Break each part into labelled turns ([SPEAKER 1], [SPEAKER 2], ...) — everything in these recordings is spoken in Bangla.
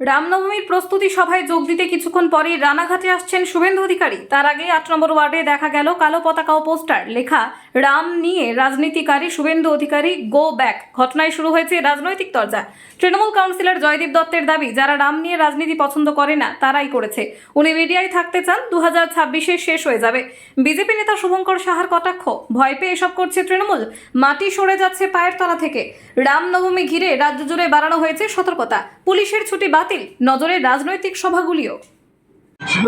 [SPEAKER 1] রামনবমীর প্রস্তুতি সভায় যোগ দিতে কিছুক্ষণ পরেই রানাঘাটে আসছেন শুভেন্দু অধিকারী। তার আগে আট নম্বর ওয়ার্ডে দেখা গেল কালো পতাকা ও পোস্টার। লেখা, রাম নিয়ে রাজনীতিকারী শুভেন্দু অধিকারী, গো ব্যাক। ঘটনায় শুরু হয়েছে রাজনৈতিক তরজা। তৃণমূল কাউন্সিলর জয়দীপ দত্তের দাবি, যারা রাম নিয়ে রাজনীতি পছন্দ করে না, তারাই করেছে। উনি মিডিয়ায় থাকতে চান দু হাজার ছাব্বিশে শেষ হয়ে যাবে। বিজেপি নেতা শুভঙ্কর সাহার কটাক্ষ, ভয় পেয়ে এসব করছে তৃণমূল? মাটি সরে যাচ্ছে পায়ের তলা থেকে। রামনবমী ঘিরে রাজ্য জুড়ে বাড়ানো হয়েছে সতর্কতা। পুলিশের ছুটি বাতিল, নজরে রাজনৈতিক সভাগুলিও।
[SPEAKER 2] ছিল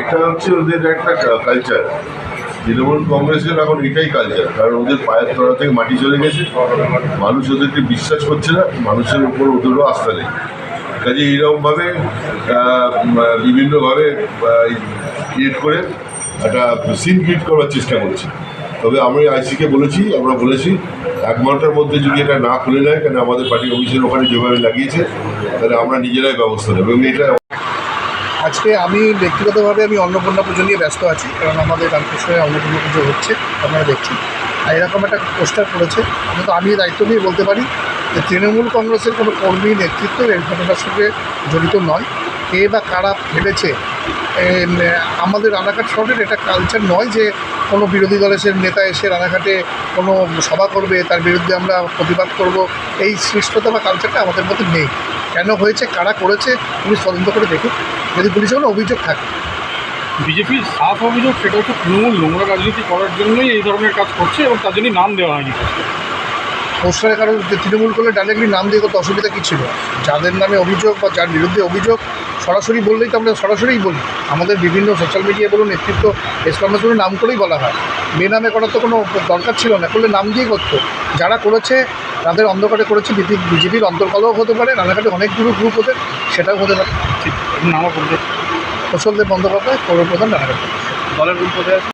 [SPEAKER 2] এটা হচ্ছে ওদের একটা কালচার তৃণমূল কংগ্রেসের এখন এটাই কালচার কারণ ওদের পায়ের তলা থেকে মাটি চলে গেছে। মানুষ ওদেরকে বিশ্বাস করছে না, মানুষের উপর ওদেরও আস্থা নেই। কাজে এইরকমভাবে বিভিন্নভাবে ক্রিয়েট করে একটা সিন ক্রিয়েট করার চেষ্টা করছে। তবে আমি আইসিকে বলেছি, আমরা বলেছি, এক ঘণ্টার মধ্যে যদি এটা না খুলে নেয় কেন আমাদের পার্টি অফিসের ওখানে যেভাবে লাগিয়েছে, তাহলে আমরা নিজেরাই ব্যবস্থা নেব এবং এটা
[SPEAKER 3] আজকে আমি ব্যক্তিগতভাবে আমি অন্নপূর্ণা পুজো নিয়ে ব্যস্ত আছি, কারণ আমাদের রামকৃষ্ণের অন্নপূর্ণা পুজো হচ্ছে, আপনারা দেখছেন। আর এরকম একটা পোস্টার করেছে কিন্তু আমি দায়িত্ব নিয়ে বলতে পারি যে তৃণমূল কংগ্রেসের কোনো কর্মী নেতৃত্ব এই ঘটনার সঙ্গে জড়িত নয়। কে বা কারা ফেলেছে আমাদের রানাঘাট শহরের এটা কালচার নয় যে কোনো বিরোধী দলের নেতা এসে রানাঘাটে কোনো সভা করবে, তার বিরুদ্ধে আমরা প্রতিবাদ করব, এই সৃষ্টতা বা কালচারটা আমাদের মধ্যে নেই। কেন হয়েছে, কারা করেছে পুলিশ তদন্ত করে দেখুক যদি পুলিশের কোনো অভিযোগ থাকে।
[SPEAKER 4] বিজেপির সাফ অভিযোগ, সেটা হচ্ছে তৃণমূল নোংরা রাজনীতি করার জন্যই এই ধরনের কাজ করছে এবং তার জন্যই নাম দেওয়া হয়নি।
[SPEAKER 3] পোস্টারের কারণ তৃণমূল করলে ডাইরেক্টলি নাম দিয়ে করতে অসুবিধা কী ছিল? যাদের নামে অভিযোগ বা যার বিরুদ্ধে অভিযোগ সরাসরি বললেই তো আমরা সরাসরিই বলি। আমাদের বিভিন্ন সোশ্যাল মিডিয়া বলুন নেতৃত্ব বলুন নাম করেই বলা হয়। বেনামে করার তো কোনো দরকার ছিল না করলে নাম দিয়ে করতো। যারা করেছে তাদের অন্ধকারে করেছে বিজেপির অন্তর্কলও হতে পারে রানাঘাটে অনেকগুলো গ্রুপ হতে সেটাও হতে পারে।
[SPEAKER 4] ঠিক নামও করবে
[SPEAKER 3] কৌশলদেব বন্দ্যোপাধ্যায় পৌর প্রধান রানাঘাট।
[SPEAKER 4] দলের রূপ কোথায় আছে?